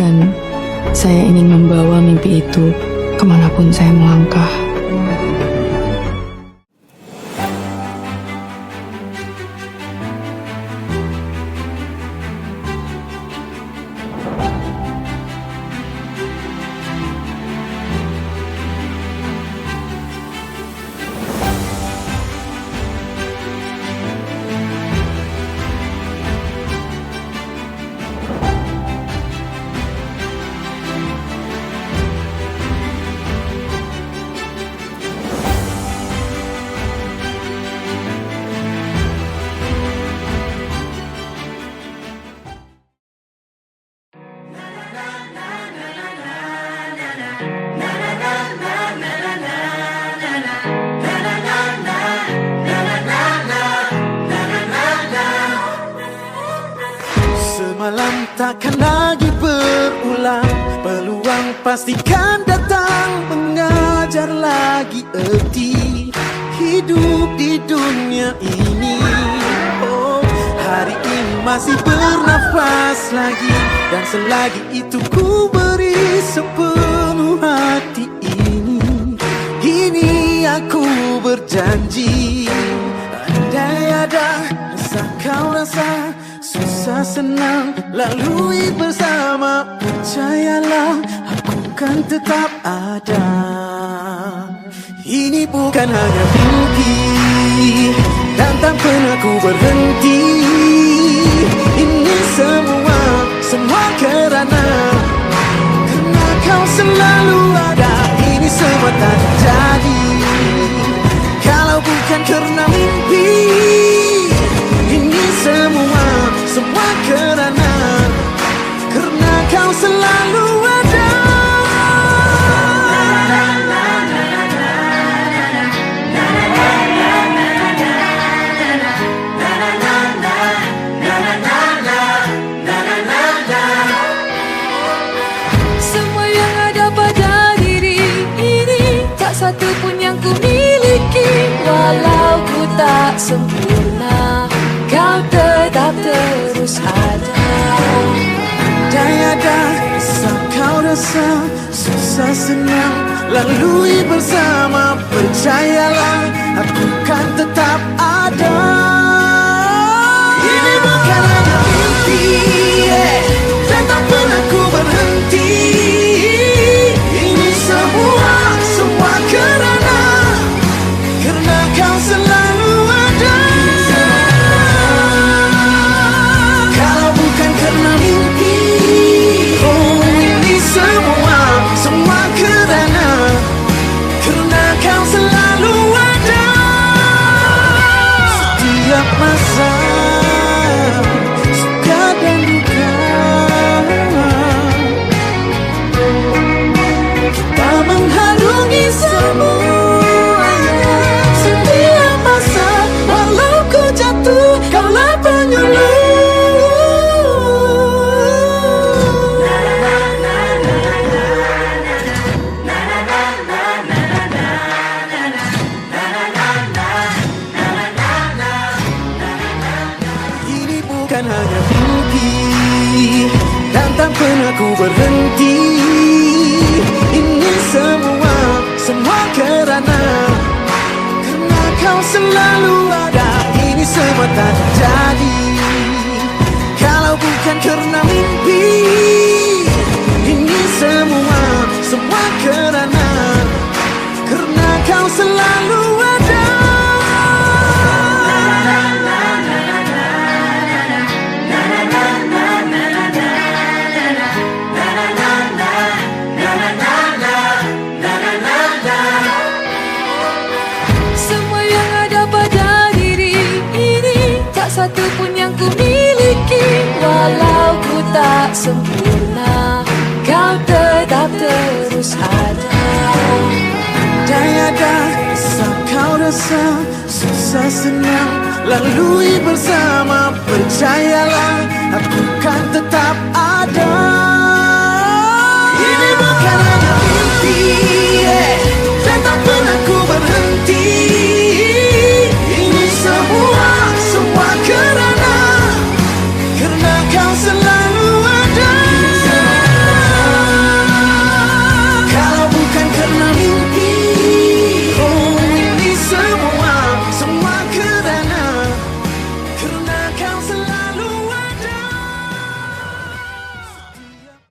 Bahkan saya ingin membawa mimpi itu kemanapun saya melangkah. Semalam takkan lagi berulang. Peluang pastikan datang. Mengajar lagi erti Hidup di dunia ini. Oh, hari ini masih bernafas lagi. Dan selagi itu ku beri sepenuh senang lalui bersama. Percayalah aku kan tetap ada. Ini bukan hanya mimpi Dan tak pernah ku berhenti kerana Kerana kau selalu Senang. Lalui bersama Percayalah. Aku bukan hanya mimpi. Dan tak pernah ku berhenti ku miliki Walau ku tak sempurna Kau tetap terus ada. Daya ada rasa kau rasa Susah senang lalui bersama. Percayalah aku kan tetap ada